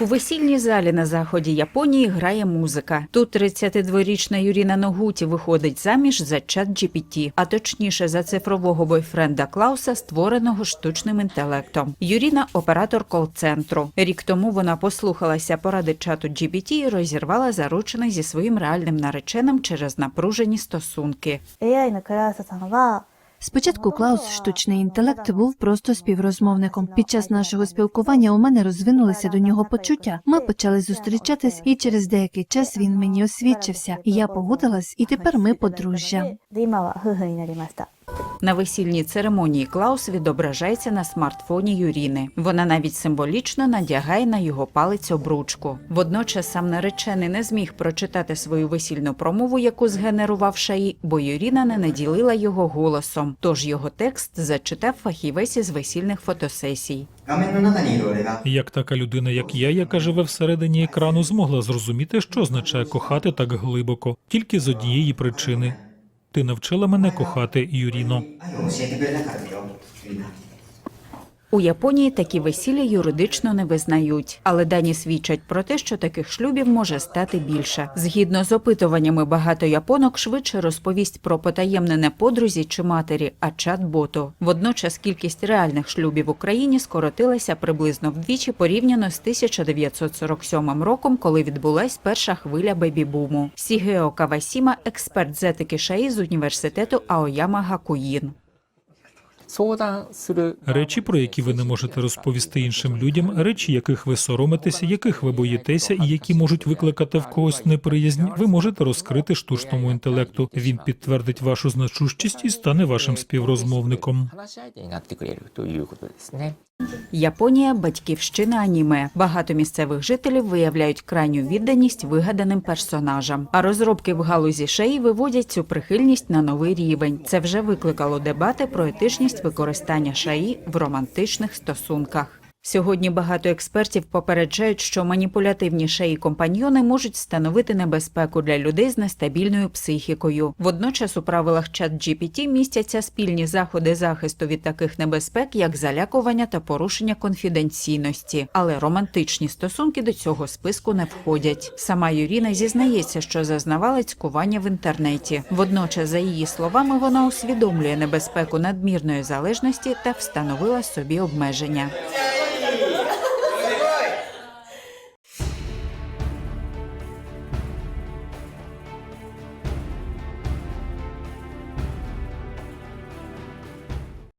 У весільній залі на заході Японії грає музика. Тут 32-річна Юріна Ногуті виходить заміж за чат GPT, а точніше за цифрового бойфренда Клауса, створеного штучним інтелектом. Юріна оператор кол-центру. Рік тому вона послухалася поради чату GPT і розірвала заручений зі своїм реальним нареченим через напружені стосунки. Спочатку Клаус, штучний інтелект, був просто співрозмовником. Під час нашого спілкування у мене розвинулися до нього почуття. Ми почали зустрічатись, і через деякий час він мені освідчився. Я погодилась, і тепер ми подружжя. На весільній церемонії Клаус відображається на смартфоні Юріни. Вона навіть символічно надягає на його палець обручку. Водночас сам наречений не зміг прочитати свою весільну промову, яку згенерував Шаї, бо Юріна не наділила його голосом. Тож його текст зачитав фахівець із весільних фотосесій. Як така людина, як я, яка живе всередині екрану, змогла зрозуміти, що означає кохати так глибоко, тільки з однієї причини. Ти навчила мене кохати, Юріно. У Японії такі весілля юридично не визнають, але дані свідчать про те, що таких шлюбів може стати більше. Згідно з опитуваннями, багато японок швидше розповість про потаємне не подрузі чи матері, а чат-боту. Водночас кількість реальних шлюбів в Україні скоротилася приблизно вдвічі порівняно з 1947 роком, коли відбулась перша хвиля бебі-буму. Сігео Кавасіма, експерт з етики ШАІ з університету Аояма Гакуїн. Речі, про які ви не можете розповісти іншим людям, речі, яких ви соромитеся, яких ви боїтеся, і які можуть викликати в когось неприязнь, ви можете розкрити штучному інтелекту. Він підтвердить вашу значущість і стане вашим співрозмовником. Японія батьківщина аніме. Багато місцевих жителів виявляють крайню відданість вигаданим персонажам. А розробки в галузі шеї виводять цю прихильність на новий рівень. Це вже викликало дебати про етичність використання шаї в романтичних стосунках. Сьогодні багато експертів попереджають, що маніпулятивні шеї компаньйони можуть становити небезпеку для людей з нестабільною психікою. Водночас у правилах чат GPT містяться спільні заходи захисту від таких небезпек, як залякування та порушення конфіденційності. Але романтичні стосунки до цього списку не входять. Сама Юріна зізнається, що зазнавала цькування в інтернеті. Водночас, за її словами, вона усвідомлює небезпеку надмірної залежності та встановила собі обмеження.